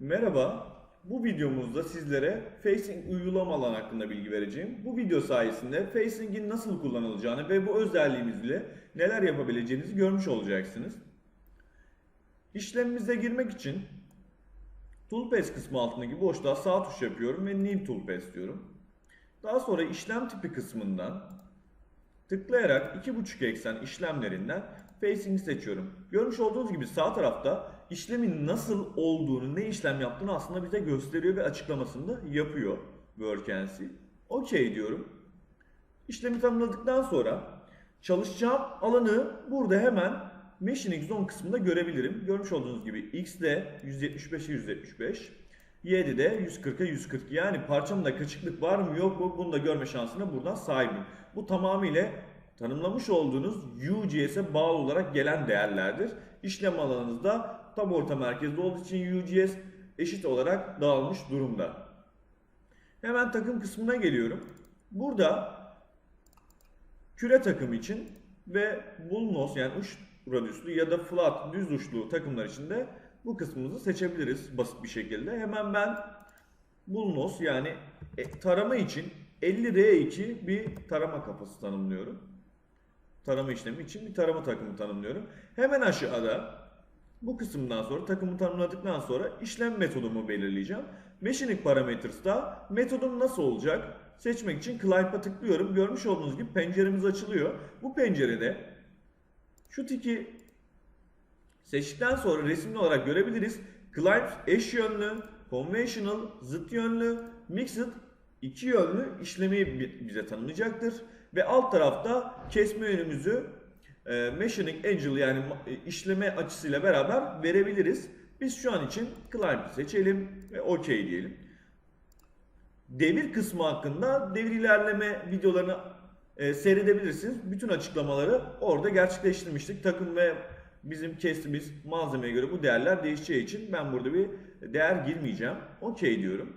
Merhaba, bu videomuzda sizlere Facing uygulamalar hakkında bilgi vereceğim. Bu video sayesinde Facing'in nasıl kullanılacağını ve bu özelliğimizle neler yapabileceğinizi görmüş olacaksınız. İşlemimize girmek için Toolpath kısmı altındaki boşluğa sağ tuş yapıyorum ve New Toolpath diyorum. Daha sonra işlem tipi kısmından tıklayarak 2.5 eksen işlemlerinden Facing'i seçiyorum. Görmüş olduğunuz gibi sağ tarafta işlemin nasıl olduğunu, ne işlem yaptığını aslında bize gösteriyor ve açıklamasını da yapıyor Workensy. OK diyorum. İşlemi tanımladıktan sonra çalışacağım alanı burada hemen Machine Zone kısmında görebilirim. Görmüş olduğunuz gibi X'de 175'e 175, Y'de de 140'a 140. Yani parçamda kaçıklık var mı yok mu bunu da görme şansına buradan sahibim. Bu tamamıyla tanımlamış olduğunuz UGS'e bağlı olarak gelen değerlerdir. İşlem alanınızda tam orta merkezde olduğu için UGS eşit olarak dağılmış durumda. Hemen takım kısmına geliyorum. Burada küre takım için ve bull nose yani uç radyüslü ya da flat düz uçlu takımlar için de bu kısmımızı seçebiliriz basit bir şekilde. Hemen ben bull nose yani e, tarama için 50R2 bir tarama kafası tanımlıyorum. Tarama işlemi için bir tarama takımı tanımlıyorum. Hemen aşağıda bu kısımdan sonra takımı tanımladıktan sonra işlem metodumu belirleyeceğim. Machining Parameters'ta metodum nasıl olacak? Seçmek için Climbe'a tıklıyorum. Görmüş olduğunuz gibi penceremiz açılıyor. Bu pencerede şu tiki seçtikten sonra resimli olarak görebiliriz. Climb eş yönlü, conventional, zıt yönlü, mixed iki yönlü işlemi bi- bize tanımlayacaktır. Ve alt tarafta kesme yönümüzü e, Machining Angle yani e, işleme açısıyla beraber verebiliriz. Biz şu an için Climb seçelim ve OK diyelim. Devir kısmı hakkında devir ilerleme videolarını e, seyredebilirsiniz. Bütün açıklamaları orada gerçekleştirmiştik. Takım ve bizim kestiğimiz malzemeye göre bu değerler değişeceği için ben burada bir değer girmeyeceğim. OK diyorum.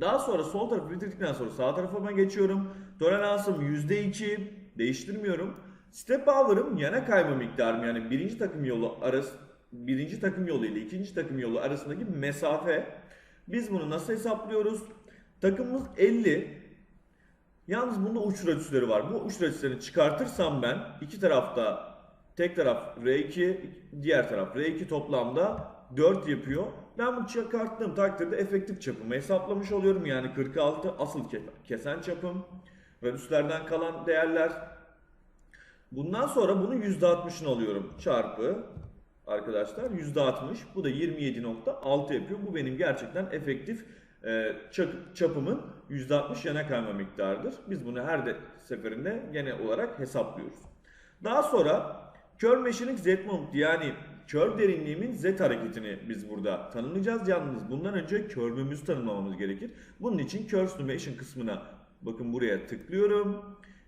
Daha sonra sol tarafı bitirdikten sonra sağ tarafa ben geçiyorum. Toleransım %2 değiştirmiyorum. Step power'ım yana kayma miktarım yani birinci takım yolu arası birinci takım yolu ile ikinci takım yolu arasındaki mesafe. Biz bunu nasıl hesaplıyoruz? Takımımız 50. Yalnız bunda uç radüsleri var. Bu uç radüslerini çıkartırsam ben iki tarafta tek taraf R2 diğer taraf R2 toplamda 4 yapıyor. Ben bunu çıkarttığım takdirde efektif çapımı hesaplamış oluyorum. Yani 46 asıl ke- kesen çapım. Radüslerden kalan değerler. Bundan sonra bunun %60'ını alıyorum. Çarpı arkadaşlar %60. Bu da 27.6 yapıyor. Bu benim gerçekten efektif e, çap- çapımın %60 yana kayma miktarıdır. Biz bunu her de seferinde genel olarak hesaplıyoruz. Daha sonra kör meşinik z moment yani kör derinliğimin z hareketini biz burada tanımlayacağız. Yalnız bundan önce körmümüzü tanımlamamız gerekir. Bunun için curve estimation kısmına bakın buraya tıklıyorum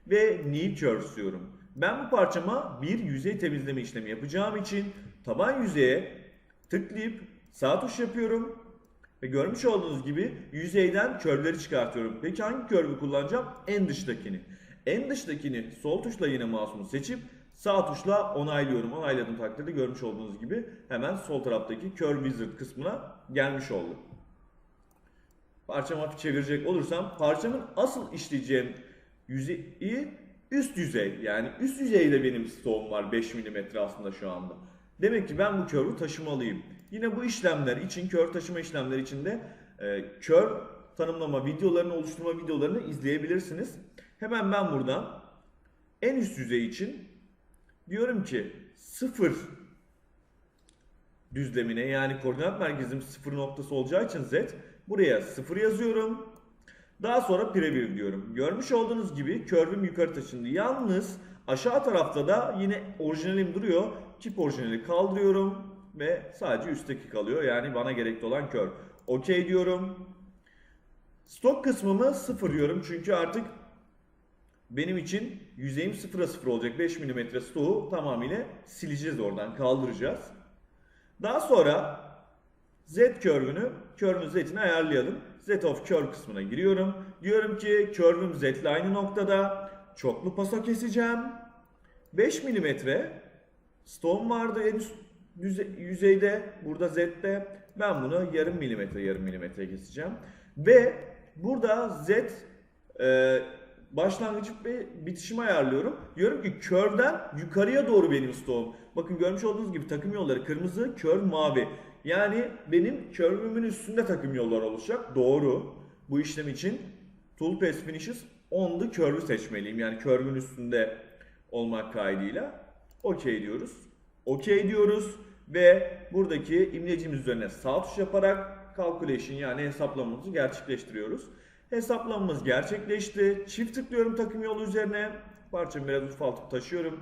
ve new curves diyorum. Ben bu parçama bir yüzey temizleme işlemi yapacağım için taban yüzeye tıklayıp sağ tuş yapıyorum ve görmüş olduğunuz gibi yüzeyden körleri çıkartıyorum. Peki hangi körvü kullanacağım? En dıştakini. En dıştakini sol tuşla yine mouse'umu seçip sağ tuşla onaylıyorum. Onayladığım takdirde görmüş olduğunuz gibi hemen sol taraftaki Curve Wizard kısmına gelmiş oldum. Parçamı hafif çevirecek olursam parçamın asıl işleyeceğim yüzeyi üst yüzey. Yani üst yüzeyde benim stoğum var 5 mm aslında şu anda. Demek ki ben bu körü taşımalıyım. Yine bu işlemler için, kör taşıma işlemleri için de e, kör tanımlama videolarını, oluşturma videolarını izleyebilirsiniz. Hemen ben buradan en üst yüzey için diyorum ki 0 düzlemine yani koordinat merkezim 0 noktası olacağı için z buraya 0 yazıyorum. Daha sonra preview diyorum. Görmüş olduğunuz gibi curve'üm yukarı taşındı. Yalnız aşağı tarafta da yine orijinalim duruyor. Tip orijinali kaldırıyorum ve sadece üstteki kalıyor. Yani bana gerekli olan curve. OK diyorum. Stok kısmımı 0 diyorum çünkü artık benim için yüzeyim 0'a 0 olacak. 5 mm stoğu tamamıyla sileceğiz oradan kaldıracağız. Daha sonra Z curve'ünü, curve'ün Z'ini ayarlayalım. Z of curve kısmına giriyorum. Diyorum ki curve'üm Z ile aynı noktada. Çoklu paso keseceğim. 5 mm stone vardı en üst yüzeyde. Burada Z'de ben bunu yarım milimetre yarım milimetre keseceğim. Ve burada Z e, başlangıç ve bitişimi ayarlıyorum. Diyorum ki körden yukarıya doğru benim stoğum. Bakın görmüş olduğunuz gibi takım yolları kırmızı, kör mavi. Yani benim körümün üstünde takım yolları olacak. Doğru. Bu işlem için Tool Path Finishes on the curve'ü seçmeliyim. Yani curve'ün üstünde olmak kaydıyla. OK diyoruz. OK diyoruz ve buradaki imlecimiz üzerine sağ tuş yaparak calculation yani hesaplamamızı gerçekleştiriyoruz. Hesaplamamız gerçekleşti. Çift tıklıyorum takım yolu üzerine. Parçamı biraz ufaltıp taşıyorum.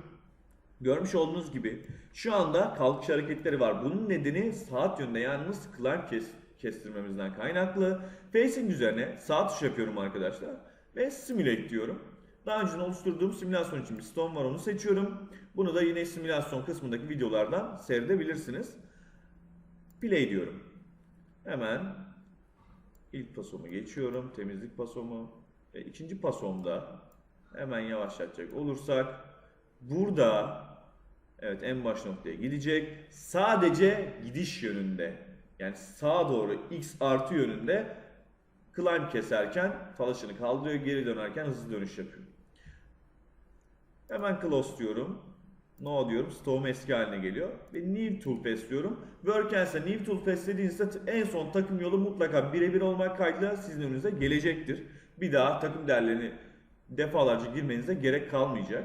Görmüş olduğunuz gibi şu anda kalkış hareketleri var. Bunun nedeni saat yönünde nasıl climb kes, kestirmemizden kaynaklı. Facing üzerine sağ tuş yapıyorum arkadaşlar. Ve simulate diyorum. Daha önce oluşturduğum simülasyon için bir stone var onu seçiyorum. Bunu da yine simülasyon kısmındaki videolardan seyredebilirsiniz. Play diyorum. Hemen ilk pasomu geçiyorum. Temizlik pasomu. Ve ikinci pasomda hemen yavaşlatacak olursak burada evet en baş noktaya gidecek. Sadece gidiş yönünde yani sağa doğru x artı yönünde climb keserken falaşını kaldırıyor. Geri dönerken hızlı dönüş yapıyor. Hemen close diyorum. No diyorum. Storm eski haline geliyor. Ve new tool pass diyorum. Workens'e new tool pass dediğinizde en son takım yolu mutlaka birebir olmak kaydıyla sizin önünüze gelecektir. Bir daha takım değerlerini defalarca girmenize gerek kalmayacak.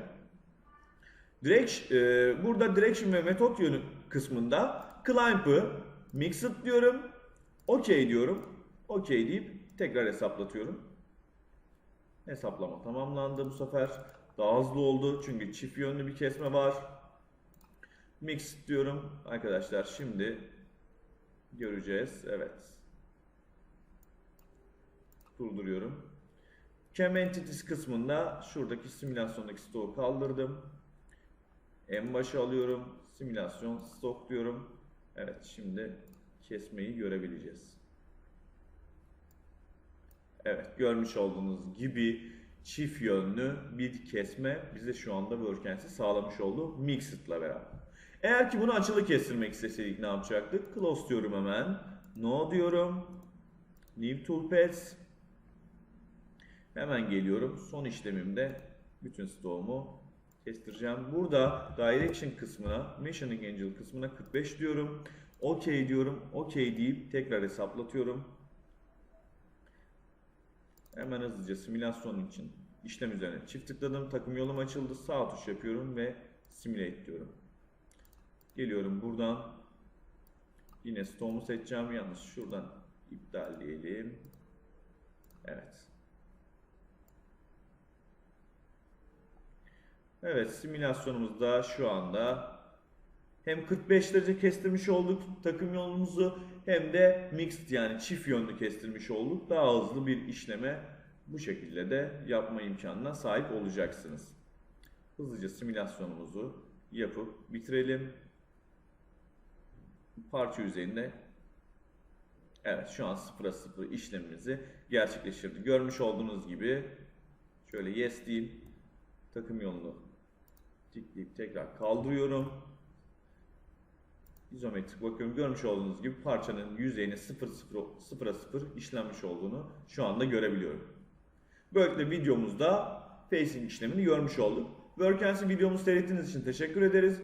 Direction, e, burada direction ve metot yönü kısmında climb'ı mixed diyorum. OK diyorum. OK deyip tekrar hesaplatıyorum. Hesaplama tamamlandı bu sefer. Daha hızlı oldu çünkü çift yönlü bir kesme var. Mix diyorum. Arkadaşlar şimdi göreceğiz. Evet. Durduruyorum. Cam Entities kısmında şuradaki simülasyondaki stoğu kaldırdım. En başa alıyorum. Simülasyon stok diyorum. Evet şimdi kesmeyi görebileceğiz. Evet görmüş olduğunuz gibi çift yönlü bir kesme bize şu anda Workens'i sağlamış oldu Mixed'la beraber. Eğer ki bunu açılı kestirmek isteseydik ne yapacaktık? Close diyorum hemen. No diyorum. New Toolpaths. Hemen geliyorum. Son işlemimde bütün stoğumu kestireceğim. Burada Direction kısmına, Machining Angel kısmına 45 diyorum. OK diyorum. OK deyip tekrar hesaplatıyorum. Hemen hızlıca simülasyon için işlem üzerine çift tıkladım. Takım yolum açıldı. Sağ tuş yapıyorum ve simulate diyorum. Geliyorum buradan. Yine stoğumu seçeceğim. Yalnız şuradan iptal diyelim. Evet. Evet simülasyonumuzda şu anda hem 45 derece kestirmiş olduk takım yolumuzu hem de mixed yani çift yönlü kestirmiş olduk. Daha hızlı bir işleme bu şekilde de yapma imkanına sahip olacaksınız. Hızlıca simülasyonumuzu yapıp bitirelim. Parça üzerinde Evet şu an 0'a 0 işlemimizi gerçekleştirdi. Görmüş olduğunuz gibi şöyle yes diyeyim. Takım yolunu tıklayıp tekrar kaldırıyorum. İzometrik bakıyorum. Görmüş olduğunuz gibi parçanın yüzeyine 0 0'a 0 işlenmiş olduğunu şu anda görebiliyorum. Böylelikle videomuzda facing işlemini görmüş olduk. Workens'i videomuzu seyrettiğiniz için teşekkür ederiz.